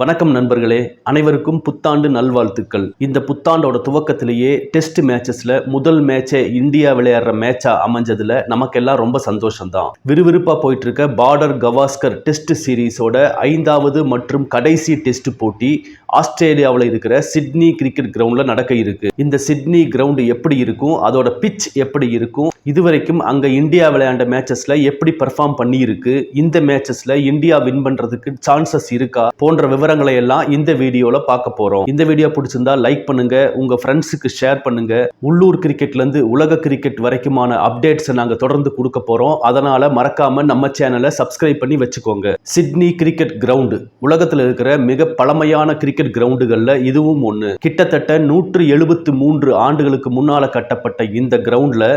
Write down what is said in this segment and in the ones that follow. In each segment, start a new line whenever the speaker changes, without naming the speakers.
வணக்கம் நண்பர்களே அனைவருக்கும் புத்தாண்டு நல்வாழ்த்துக்கள். இந்த புத்தாண்டோட துவக்கத்திலேயே டெஸ்ட் மேட்சஸ்ல முதல் மேட்சே இந்தியா விளையாடுற மேட்சா அமைஞ்சதுல நமக்கெல்லாம் ரொம்ப சந்தோஷம்தான். விறுவிறுப்பா போயிட்டு இருக்க பார்டர் கவாஸ்கர் டெஸ்ட் சீரீஸோட ஐந்தாவது மற்றும் கடைசி டெஸ்ட் போட்டி ஆஸ்திரேலியாவில் இருக்கிற சிட்னி கிரிக்கெட் கிரவுண்ட்ல நடக்க இருக்கு. இந்த சிட்னி கிரவுண்ட் எப்படி இருக்கும் அதோட பிச் எப்படி இருக்கும் இதுவரைக்கும் அங்கே இந்தியா விளையாண்ட மேட்சஸில் எப்படி பெர்ஃபார்ம் பண்ணியிருக்கு? இந்த மேட்சஸில் இந்தியா வின் பண்ணுறதுக்கு சான்சஸ் இருக்கா? போன்ற விவரங்களை எல்லாம் இந்த வீடியோவில் பார்க்க போகிறோம் இந்த வீடியோ பிடிச்சிருந்தா லைக் பண்ணுங்க உங்கள் ஃப்ரெண்ட்ஸுக்கு ஷேர் பண்ணுங்க. உள்ளூர் கிரிக்கெட்லேருந்து உலக கிரிக்கெட் வரைக்குமான அப்டேட்ஸை நாங்கள் தொடர்ந்து கொடுக்க போகிறோம் அதனால் மறக்காமல் நம்ம சேனலை சப்ஸ்கிரைப் பண்ணி வச்சுக்கோங்க. சிட்னி கிரிக்கெட் கிரவுண்டு உலகத்தில் இருக்கிற மிக பழமையான கிரிக்கெட் கிரவுண்டுகளில் இதுவும் ஒன்று கிட்டத்தட்ட நூற்று எழுபத்து மூன்று ஆண்டுகளுக்கு முன்னால் கட்டப்பட்ட இந்த கிரவுண்டில்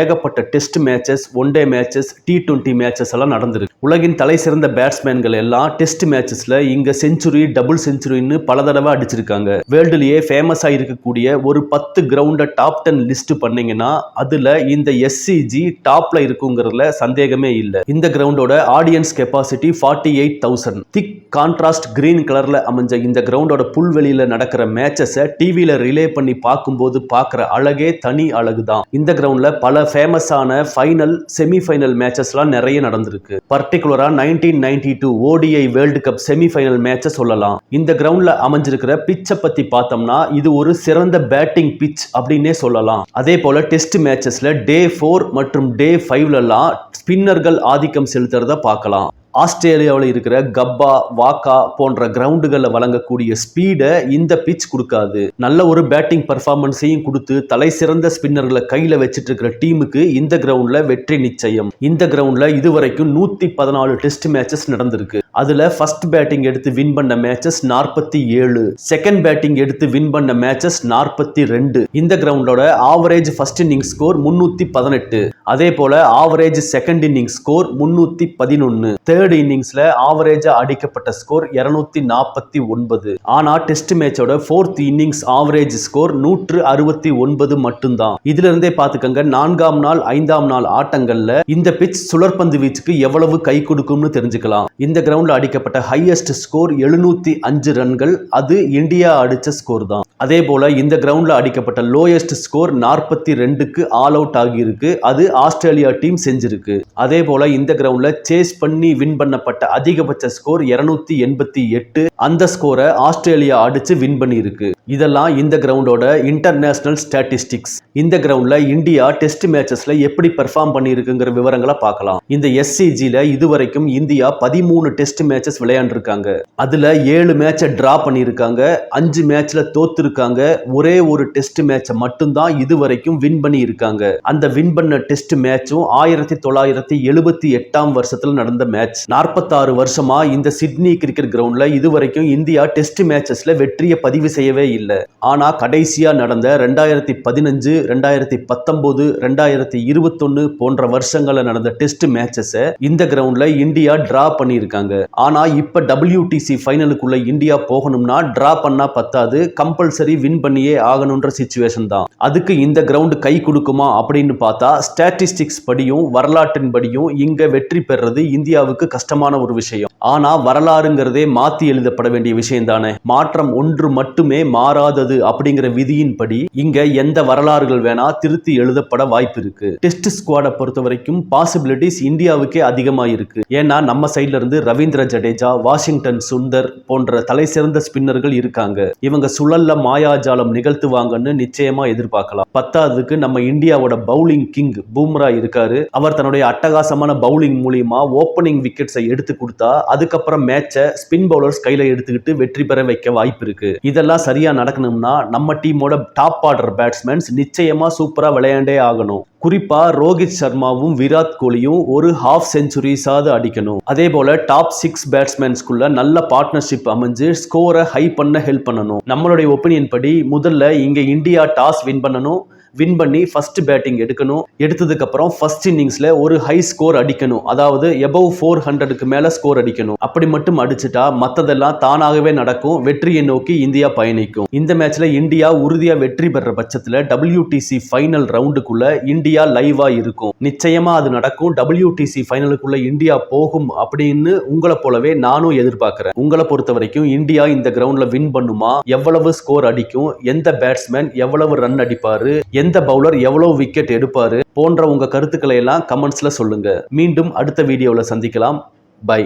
ஏகப்பட்ட test matches one day matches T twenty matches எல்லாம் நடந்திருக்கு. உலகின் தலை சிறந்த பேட்ஸ்மேன்கள் எல்லாம் டெஸ்ட் மேட்சஸில் இங்கே செஞ்சுரி டபுள் செஞ்சுரின்னு பல தடவை அடிச்சிருக்காங்க. வேர்ல்டுலேயே ஃபேமஸாக இருக்கக்கூடிய ஒரு பத்து கிரவுண்டை டாப் டென் லிஸ்ட் பண்ணீங்கன்னா அதில் இந்த எஸ்சிஜி டாப்பில் இருக்குங்கிறதுல சந்தேகமே இல்லை. இந்த கிரவுண்டோட audience capacity forty eight thousand thick contrast green கலரில் அமைஞ்ச இந்த கிரவுண்டோட புல்வெளியில் நடக்கிற மேட்சஸை டிவியில் ரிலே பண்ணி பார்க்கும்போது பார்க்குற அழகே தனி அழகு தான் இந்த கிரவுண்டில் பல ஃபேமஸான ஃபைனல் செமிஃபைனல் மேட்சஸ்லாம் நிறைய நடந்திருக்கு. பர்டிகுலரா nineteen ninety two ODI world cup semifinal மேட்சை சொல்லலாம். இந்த கிரவுண்ட்ல அமைஞ்சிருக்கிற பிச்சை பத்தி பார்த்தோம்னா இது ஒரு சிறந்த பேட்டிங் பிச் அப்படின்னே சொல்லலாம். அதே போல டெஸ்ட் மேட்சஸ்ல டே ஃபோர் மற்றும் டே ஃபைவ்லலாம் ஸ்பின்னர்கள் ஆதிக்கம் செலுத்துறத பார்க்கலாம். ஆஸ்திரேலியாவில் இருக்கிற கப்பா வாக்கா போன்ற கிரவுண்டுகளில் வழங்கக்கூடிய ஸ்பீடை இந்த பிச் கொடுக்காது. நல்ல ஒரு பேட்டிங் பர்ஃபார்மன்ஸையும் கொடுத்து தலை சிறந்த ஸ்பின்னர்களை கையில் வச்சுட்டு இருக்கிற டீமுக்கு இந்த கிரவுண்டில் வெற்றி நிச்சயம். இந்த கிரவுண்டில் இதுவரைக்கும் நூற்றி பதினாலு டெஸ்ட் மேட்சஸ் நடந்திருக்கு. அதுல ஃபர்ஸ்ட் பேட்டிங் எடுத்து வின் பண்ண மேட்சஸ் நாற்பத்தி ஏழு. செகண்ட் பேட்டிங் எடுத்து வின் பண்ண மேட்சஸ் நாற்பத்தி ரெண்டு. இந்த கிரவுண்டோட ஆவரேஜ் ஃபர்ஸ்ட் இன்னிங் ஸ்கோர் முன்னூத்தி பதினெட்டு. அதே போல ஆவரேஜ் செகண்ட் இன்னிங் ஸ்கோர் முன்னூத்தி பதினொன்னு. தேர்ட் இன்னிங்ஸ்ல ஆவரேஜாக அடிக்கப்பட்ட ஸ்கோர் இருநூத்தி நாற்பத்தி ஒன்பது. ஆனா டெஸ்ட் மேட்சோட ஃபோர்த் இன்னிங்ஸ் ஆவரேஜ் ஸ்கோர் நூற்று அறுபத்தி ஒன்பது மட்டும்தான். இதுல இருந்தே பாத்துக்கங்க நான்காம் நாள் ஐந்தாம் நாள் ஆட்டங்கள்ல இந்த பிச் சுழற்பந்து வீச்சுக்கு எவ்வளவு கை கொடுக்கும்னு தெரிஞ்சுக்கலாம். இந்த கிரவுண்டில் அடிக்கப்பட்ட ஹையஸ்ட் ஸ்கோர் எழுநூத்தி அஞ்சு ரன்கள். அது இந்தியா அடிச்ச ஸ்கோர் தான். அதே போல இந்த கிரவுண்ட்ல அடிக்கப்பட்ட லோயஸ்ட் ஸ்கோர் நாற்பத்தி ரெண்டுக்கு ஆல் அவுட் ஆகியிருக்கு. அது ஆஸ்திரேலியா டீம் செஞ்சிருக்கு. அதே போல இந்த கிரவுண்ட்ல சேஸ் பண்ணி வின் பண்ணப்பட்ட அதிகபட்ச ஸ்கோர் இருநூத்தி எண்பத்தி எட்டு. அந்த ஸ்கோரை ஆஸ்திரேலியா அடிச்சு வின் பண்ணியிருக்கு. இதெல்லாம் இந்த கிரவுண்டோட இன்டர்நேஷ்னல் ஸ்டாட்டிஸ்டிக்ஸ் இந்த கிரவுண்டில் இந்தியா டெஸ்ட் மேட்சஸில் எப்படி பெர்ஃபார்ம் பண்ணியிருக்குங்கிற விவரங்களை பார்க்கலாம். இந்த எஸ்சிஜியில் இதுவரைக்கும் இந்தியா பதிமூணு டெஸ்ட் மேட்சஸ் விளையாண்டுருக்காங்க. அதில் ஏழு மேட்சை ட்ரா பண்ணியிருக்காங்க. அஞ்சு மேட்ச்சில் தோத்துருக்காங்க. ஒரே ஒரு டெஸ்ட் மேட்சை மட்டும்தான் இதுவரைக்கும் வின் பண்ணி இருக்காங்க அந்த வின் பண்ண டெஸ்ட் மேட்சும் ஆயிரத்தி தொள்ளாயிரத்தி எழுபத்தி எட்டாம் வருஷத்தில் நடந்த மேட்ச் நாற்பத்தாறு வருஷமாக இந்த சிட்னி கிரிக்கெட் கிரவுண்டில் இதுவரைக்கும் இந்தியா டெஸ்ட் மேட்சஸில் வெற்றியை பதிவு செய்யவே இல்லை. ஆனால் கடைசியாக நடந்த ரெண்டாயிரத்தி பதினஞ்சு ரெண்டாயிரத்தி பத்தொம்போது ரெண்டாயிரத்தி இருபத்தொன்னு போன்ற வருஷங்களில் நடந்த டெஸ்ட் மேட்சஸை இந்த கிரவுண்டில் இந்தியா ட்ரா பண்ணியிருக்காங்க. ஆனால் இப்போ டபிள்யூடிசி ஃபைனலுக்குள்ள இந்தியா போகணும்னா ட்ரா பண்ணால் பத்தாது கம்பல்சரி வின் பண்ணியே ஆகணுன்ற சுச்சுவேஷன் தான். அதுக்கு இந்த கிரவுண்டு கை கொடுக்குமா அப்படின்னு பார்த்தா ஸ்டாட்டிஸ்டிக்ஸ் படியும் வரலாற்றின் படியும் இங்கே வெற்றி பெறது இந்தியாவுக்கு கஷ்டமான ஒரு விஷயம். ஆனால் வரலாறுங்கிறதே மாற்றி எழுதப்பட வேண்டிய விஷயம் தானே. மாற்றம் ஒன்று மட்டுமே மா மாறாதது அப்படிங்கிற விதியின்படி இங்க எந்த வரலாறுகள் வேணா திருத்தி எழுதப்பட வாய்ப்பு இருக்கு டெஸ்ட் ஸ்குவாடை பொறுத்த வரைக்கும் பாசிபிலிட்டிஸ் இந்தியாவுக்கே அதிகமா இருக்கு ஏன்னா நம்ம சைட்ல இருந்து ரவீந்திர ஜடேஜா வாஷிங்டன் சுந்தர் போன்ற தலை சிறந்த ஸ்பின்னர்கள் இருக்காங்க. இவங்க சுழல்ல மாயாஜாலம் நிகழ்த்துவாங்கன்னு நிச்சயமா எதிர்பார்க்கலாம். பத்தாவதுக்கு நம்ம இந்தியாவோட பவுலிங் கிங் பூம்ரா இருக்காரு. அவர் தன்னுடைய அட்டகாசமான பவுலிங் மூலியமா ஓப்பனிங் விக்கெட்ஸை எடுத்து கொடுத்தா அதுக்கப்புறம் மேட்சை ஸ்பின் பவுலர்ஸ் கையில எடுத்துக்கிட்டு வெற்றி பெற வைக்க வாய்ப்பு இருக்கு இதெல்லாம் சரியா நடக்கணும்னா நம்ம டீமோட டாப் ஆர்டர் பேட்ஸ்மேன்ஸ் நிச்சயமா சூப்பரா விளையாண்டே ஆகணும். குறிப்பா ரோஹித் சர்மாவும் விராட் கோலியும் ஒரு ஹாஃப் செஞ்சுரிஸாவது அடிக்கணும். அதே போல டாப் சிக்ஸ் பேட்ஸ்மேன்ஸ்குள்ள நல்ல பார்ட்னர்ஷிப் அமைஞ்சு ஸ்கோரை ஹை பண்ண ஹெல்ப் பண்ணணும். நம்மளுடைய ஒப்பீனியன் படி முதல்ல இங்க இந்தியா டாஸ் வின் பண்ணணும். வின் பண்ணி ஃபர்ஸ்ட் பேட்டிங் எடுக்கணும். எடுத்ததுக்கு அப்புறம் ஃபர்ஸ்ட் இன்னிங்ஸ்ல ஒரு ஹை ஸ்கோர் அடிக்கணும். அதாவது எபவ் ஃபோர் ஹண்ட்ரடுக்கு மேல ஸ்கோர் அடிக்கணும். அப்படி மட்டும் அடிச்சுட்டா மத்ததெல்லாம் தானாகவே நடக்கும். வெற்றியை நோக்கி இந்தியா பயணிக்கும். இந்த மேட்ச்ல இந்தியா உறுதியா வெற்றி பெற பட்சத்துல டபிள்யூடிசி ஃபைனல் ரவுண்டுக்குள்ள இந்தியா லைவா இருக்கும். நிச்சயமா அது நடக்கும். டபிள்யூடிசி ஃபைனலுக்குள்ள இந்தியா போகும் அப்படின்னு உங்களை போலவே நானும் எதிர்பார்க்கிறேன். உங்களை பொறுத்த வரைக்கும் இந்தியா இந்த கிரவுண்ட்ல வின் பண்ணுமா? எவ்வளவு ஸ்கோர் அடிக்கும்? எந்த பேட்ஸ்மேன் எவ்வளவு ரன் அடிப்பாரு? எந்த பவுலர் எவ்வளவு விக்கெட் எடுப்பாரு போன்ற உங்க கருத்துக்களை எல்லாம் கமெண்ட்ஸ்ல சொல்லுங்க. மீண்டும் அடுத்த வீடியோவில் சந்திக்கலாம்.